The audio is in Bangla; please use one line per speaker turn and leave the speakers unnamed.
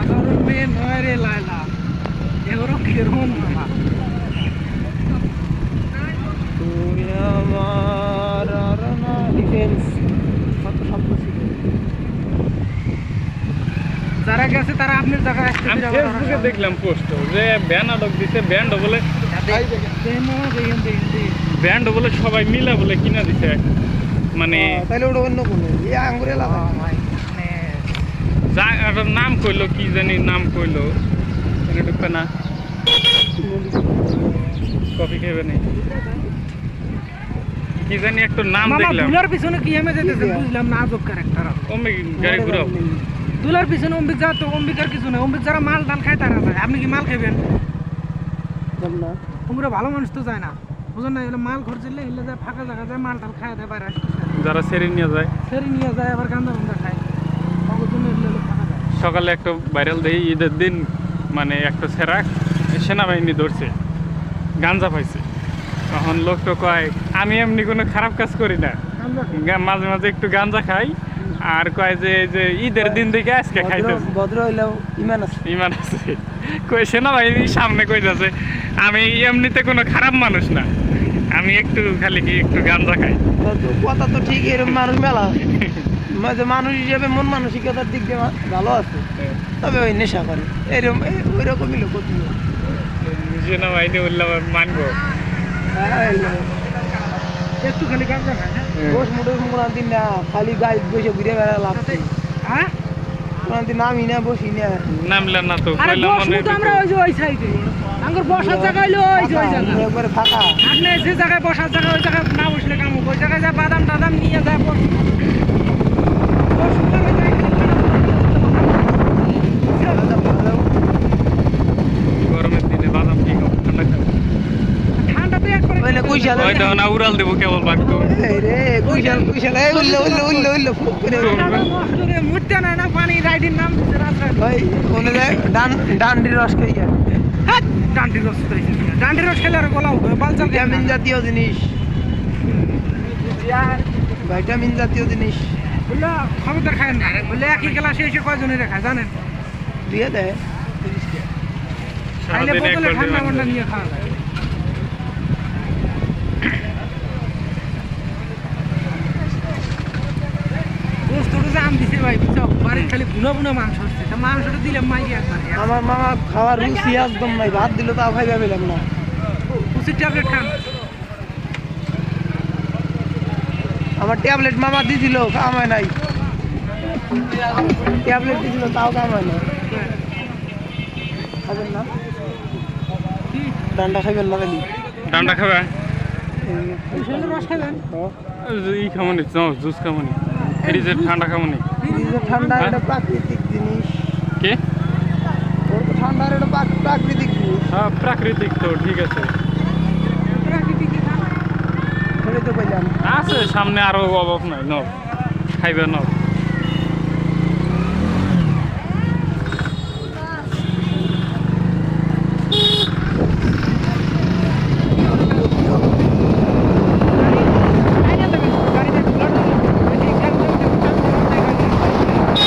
সাধারণ মেয়ে নয় রে লায়লা এগুলো কেরম মামা
তুমি আমার আর না ডিফেন্স কত শব্দ ছিল
যারা গেছে তারা আপনার জায়গায় আসতে
আমি ফেসবুকে দেখলাম পোস্ট যে ব্যান আটক দিছে ব্যান্ড বলে। ব্যান্ড বলে সবাই মিলা বলে কিনা দিছে। মানে
তাহলে ওটা অন্য কোনো। এই আঙ্গুরে লাগা
যা নাম কইলো কি জানি নাম কইলো। এনে ঢুকবে না। কফি খাবে নাই কি জানি একটা নাম দেখলাম।
দুলার পিছনে কি এমে যেতেছে বুঝলাম না আজব ক্যারেক্টার
ওমে গাড়ি ঘুরাও।
দুলার পিছনে অম্বিক যা তো অম্বিকার কিছু নেই। অম্বিক যারা মাল ডাল খায় তারা যায়। আপনি কি মাল খাবেন
না।
তোমরা ভালো মানুষ তো যায় না। বুঝলেন না এগুলো মাল খরচিলে এগুলো যায় ফাঁকা জায়গা যায় মাল টাল খায় দেয় বাইরে।
যারা সেরে নিয়ে যায়।
সেরি নিয়ে যায় আবার গান্দা গান্দা খায় তখন জন্য এগুলো হলো ফাঁকা যায়
সকালে একটা ভাইরাল দেই ঈদের দিন মানে একটা সেরাক সেনাবাহিনী ধরছে গাঞ্জা পাইছে। তখন লোকটা কয় আমি এমনি কোনো খারাপ কাজ করি না। মাঝে মাঝে একটু গাঞ্জা খাই আর কয় যে যে ঈদের দিন দেখে আজকে খাইতেছে।
ভদ্র হইলেও ইমান আছে।
ইমান আছে। কই সেনাবাহিনীর সামনে কই যাচ্ছে আমি এমনিতে কোনো খারাপ মানুষ না। আমি একটু খালি কি একটু গাঞ্জা খাই।
কথা তো ঠিক এরকম মানুষ মেলা। মানুষ হিসেবে মন মানসিকতার দিক দিয়ে ভালো আছে। তবে ওই নেশা করে। এরকম ওই রকমই লোক
মানবো।
হ্যাঁ,
হ্যাঁ?
বস দিন না খালি গাছ বসে ঘুরে বেড়া লাগছে
হ্যাঁ?
নামি না বসি না।
না তো মনে
আমরা ওই যে ওই সাইডে। আমার বসার জায়গা হইল ওই যে ওই জায়গা।
একবারে ফাঁকা।
আপনি যে জায়গায় বসার জায়গা ওই জায়গায় না বসলে কাম ওই জায়গায় যা বাদাম টাদাম নিয়ে যায় বস বসবো আমি যাই
গরমের দিনে বাদাম কি খাব ঠান্ডা খাব
ঠান্ডাতে একবারে
ওইলে কুইশাল
ওই দেখো না উড়াল দেবো কেবল বাক্য
এই রে কুইশাল কুইশাল এই উল্লে উল্লে উল্লে উল্লে ফুক করে
ঠান্ডা নষ্ট রে মুড়তে নাই না পানি রাইডির নাম
ভাই ওনে যায়। ডান ডান্ডির রস খাই
ডান্ডি রস খাইছে ডান্ডি রস খেলে আর গলা বালচাল
ভিটামিন জাতীয় জিনিস। ভিটামিন জাতীয় জিনিস।
বলল খবরদার খায় না। বললে একই ক্লাসে এসে কয়জনে খায় জানেন?
দিয়ে দেয়
খাইলে বোতলে ঠান্ডা মান্ডা নিয়ে খাওয়া যায়। বস্তুটা দিছে ভাই বুঝছ? বাড়ির খালি বুনো বুনো মাংস হচ্ছে। তা মাংসটা দিলে মাইরি একবার।
আমার মামা খাওয়ার রুচি একদম নাই। ভাত দিল তাও খাইবে পেলাম না।
কুচির ট্যাবলেট খান।
আমার ট্যাবলেট মামা দিছিল কামায় নাই। ট্যাবলেট দিছিল তাও কামায় না খাবেন না? ডান্ডা খাইবেন না
ঠান্ডা খাবে?
শরীরে রস খাবেন?
ই খামনি জুস খামানি ফ্রিজের ঠান্ডা খামানি।
ঠান্ডা
হ্যাঁ?
এটা প্রাকৃতিক জিনিস।
কে?
ওর তো এটা প্রাকৃতিক জিনিস।
হ্যাঁ প্রাকৃতিক তো ঠিক আছে।
প্রাকৃতিক
আছে সামনে আরও অভাব নাই নাইবে খাইবে নব